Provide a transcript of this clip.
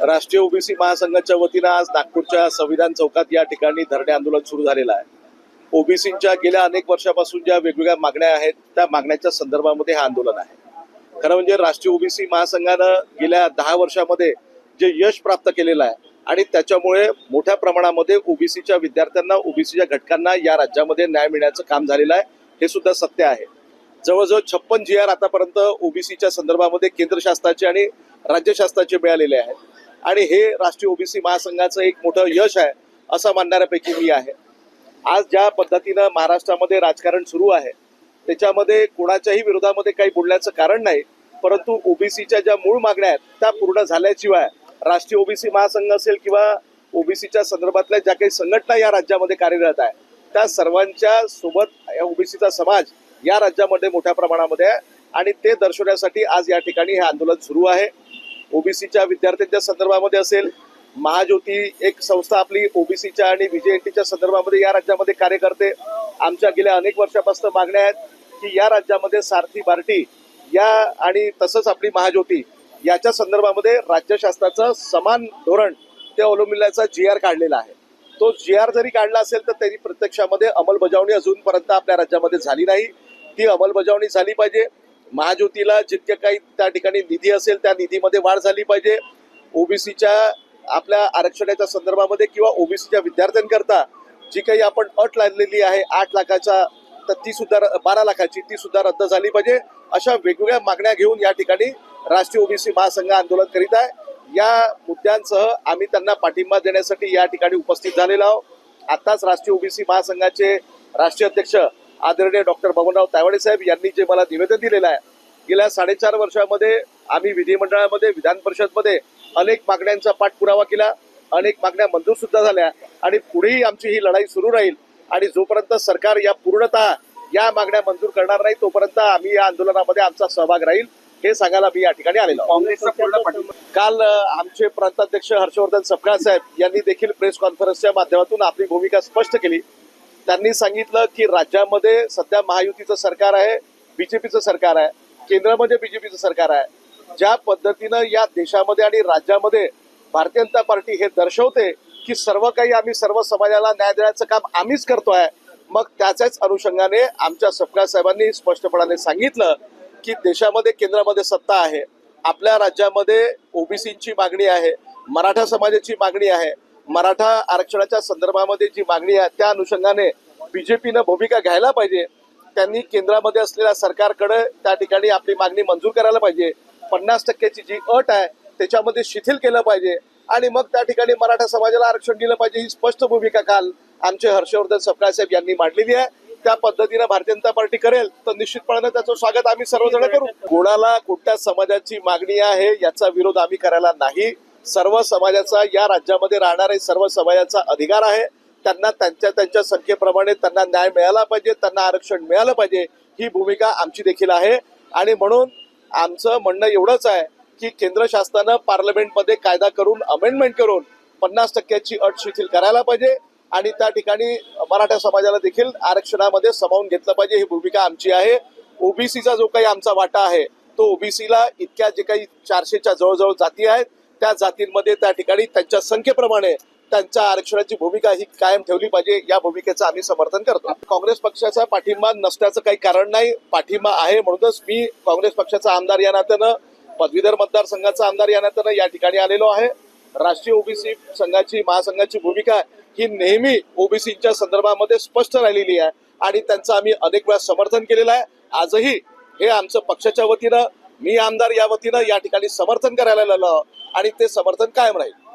राष्ट्रीय ओबीसी महासंघाच्या वतीनं आज नागपूरच्या संविधान चौकात या ठिकाणी धरणे आंदोलन सुरू झालेलं आहे. ओबीसींच्या गेल्या अनेक वर्षापासून ज्या वेगवेगळ्या मागण्या आहेत त्या मागण्याच्या संदर्भामध्ये हे आंदोलन आहे. खरं म्हणजे राष्ट्रीय ओबीसी महासंघानं गेल्या दहा वर्षामध्ये जे यश प्राप्त केलेलं आहे आणि त्याच्यामुळे मोठ्या प्रमाणामध्ये ओबीसीच्या विद्यार्थ्यांना ओबीसीच्या घटकांना या राज्यामध्ये न्याय मिळण्याचं काम झालेलं आहे हे सुद्धा सत्य आहे. जवळजवळ छप्पन जी आर आतापर्यंत ओबीसीच्या संदर्भामध्ये केंद्र शासनाचे आणि राज्य शासनाचे मिळालेले आहेत. आणि हे राष्ट्रीय ओबीसी महासंघाचं एक मोठं यश आहे असं मानणाऱ्यापैकी मी आहे. आज ज्या पद्धतीनं महाराष्ट्रामध्ये राजकारण सुरू आहे त्याच्यामध्ये कोणाच्याही विरोधामध्ये काही बोलण्याचं कारण नाही परंतु ओबीसीच्या ज्या मूळ मागण्या आहेत त्या पूर्ण झाल्याशिवाय राष्ट्रीय ओबीसी महासंघ असेल किंवा ओबीसीच्या संदर्भातल्या ज्या काही संघटना या राज्यामध्ये कार्यरत आहे त्या सर्वांच्या सोबत या ओबीसीचा समाज या राज्यामध्ये मोठ्या प्रमाणामध्ये आहे आणि ते दर्शवण्यासाठी आज या ठिकाणी हे आंदोलन सुरू आहे. ओबीसीच्या विद्यार्थ्यांच्या संदर्भामध्ये असेल महाज्योती एक संस्था आपली ओबीसीच्या आणि व्हीजेएनटीच्या संदर्भामध्ये या राज्यामध्ये कार्य करते आमच्या गेल्या अनेक वर्षापासून मागण्या आहेत की या राज्यामध्ये सारथी बार्टी या आणि तसंच आपली महाज्योती याच्या संदर्भामध्ये राज्य शासनाचं समान धोरण ते अवलंबिल्याचा जी आर काढलेला आहे. तो जी आर जरी काढला असेल तर त्याची प्रत्यक्षामध्ये अंमलबजावणी अजूनपर्यंत आपल्या राज्यामध्ये झाली नाही. ती अंमलबजावणी झाली पाहिजे. महाज्योतीला जितके काही त्या ठिकाणी निधी असेल त्या निधीमध्ये वाढ झाली पाहिजे. ओबीसीच्या आपल्या आरक्षणाच्या संदर्भामध्ये किंवा ओबीसीच्या विद्यार्थ्यांकरता जी काही आपण अट लादलेली आहे आठ लाखाचा तर ती सुद्धा र- बारा लाखाची ती सुद्धा रद्द झाली पाहिजे. अशा वेगवेगळ्या मागण्या घेऊन या ठिकाणी राष्ट्रीय ओबीसी महासंघ आंदोलन करीत आहे. या मुद्द्यांसह आम्ही त्यांना पाठिंबा देण्यासाठी या ठिकाणी उपस्थित झालेलो आहोत. आताच राष्ट्रीय ओबीसी महासंघाचे राष्ट्रीय अध्यक्ष आदरणीय डॉक्टर बबनराव तायवाडे साहेब यांनी जे मला निवेदन दिलेलं आहे गेल्या साडेचार वर्षामध्ये आम्ही विधिमंडळामध्ये विधान परिषदमध्ये अनेक मागण्यांचा पाठपुरावा केला अनेक मागण्या मंजूर सुद्धा झाल्या आणि पुढेही आमची ही लढाई सुरू राहील आणि जोपर्यंत सरकार या पूर्णतः या मागण्या मंजूर करणार नाही तोपर्यंत आम्ही या आंदोलनामध्ये आमचा सहभाग राहील हे सांगायला मी या ठिकाणी आलेलो. काँग्रेसचा काल आमचे प्रांताध्यक्ष हर्षवर्धन सपकाळ साहेब यांनी देखील प्रेस कॉन्फरन्सच्या माध्यमातून आपली भूमिका स्पष्ट केली त्यांनी सांगितलं की राज्यामध्ये सध्या महायुतीचं सरकार आहे बीजेपीचं सरकार आहे केंद्रामध्ये बीजेपीचं सरकार आहे. ज्या पद्धतीनं या देशामध्ये आणि राज्यामध्ये भारतीय जनता पार्टी हे दर्शवते की सर्व काही आम्ही सर्व समाजाला न्याय देण्याचं काम आम्हीच करतो आहे मग त्याच्याच अनुषंगाने आमच्या सपकाळ साहेबांनी स्पष्टपणाने सांगितलं की देशामध्ये केंद्रामध्ये सत्ता आहे आपल्या राज्यामध्ये ओबीसीची मागणी आहे मराठा समाजाची मागणी आहे मराठा आरक्षणाच्या संदर्भामध्ये जी मागणी आहे त्या अनुषंगाने बीजेपीनं भूमिका घ्यायला पाहिजे. त्यांनी केंद्रामध्ये असलेल्या सरकारकडे त्या ठिकाणी आपली मागणी मंजूर करायला पाहिजे. पन्नास टक्क्याची जी अट आहे त्याच्यामध्ये शिथिल केलं पाहिजे. आणि मग त्या ठिकाणी मराठा समाजाला आरक्षण दिलं पाहिजे ही स्पष्ट भूमिका काल आमचे हर्षवर्धन सपकाळ साहेब यांनी मांडलेली आहे. त्या पद्धतीनं भारतीय जनता पार्टी करेल तर निश्चितपणे त्याचं स्वागत आम्ही सर्वजण करू. कोणाला कुठल्या समाजाची मागणी आहे याचा विरोध आम्ही करायला नाही. सर्व समाजाचा या राज्यामध्ये राहणारे सर्व समाजाचा अधिकार आहे. त्यांना त्यांच्या त्यांच्या संख्येप्रमाणे त्यांना न्याय मिळाला पाहिजे त्यांना आरक्षण मिळालं पाहिजे ही भूमिका आमची देखील आहे. आणि म्हणून आमचं म्हणणं एवढंच आहे की केंद्र शासनानं पार्लमेंटमध्ये कायदा करून अमेंडमेंट करून पन्नास टक्क्याची अट शिथिल करायला पाहिजे. आणि त्या ठिकाणी मराठा समाजाला देखील आरक्षणामध्ये सामावून घेतलं पाहिजे ही भूमिका आमची आहे. ओबीसीचा जो काही आमचा वाटा आहे तो ओबीसीला इतक्या जे काही चारशेच्या जवळजवळ जाती आहेत त्या जातींमध्ये त्या ठिकाणी त्यांच्या संख्येप्रमाणे त्यांच्या आरक्षणाची भूमिका ही कायम ठेवली पाहिजे. या भूमिकेचं आम्ही समर्थन करतो. काँग्रेस पक्षाचा पाठिंबा नसण्याचं काही कारण नाही. पाठिंबा आहे म्हणूनच मी काँग्रेस पक्षाचा आमदार या नात्यानं पदवीधर मतदारसंघाचा आमदार या नात्यानं या ठिकाणी आलेलो आहे. राष्ट्रीय ओबीसी संघाची महासंघाची भूमिका ही नेहमी ओबीसीच्या संदर्भामध्ये स्पष्ट राहिलेली आहे आणि त्यांचं आम्ही अनेक वेळा समर्थन केलेलं आहे. आजही हे आमचं पक्षाच्या वतीनं मी आमदार या वतीनं या ठिकाणी समर्थन करायला आलेलो आणि ते समर्थन कायम राहील.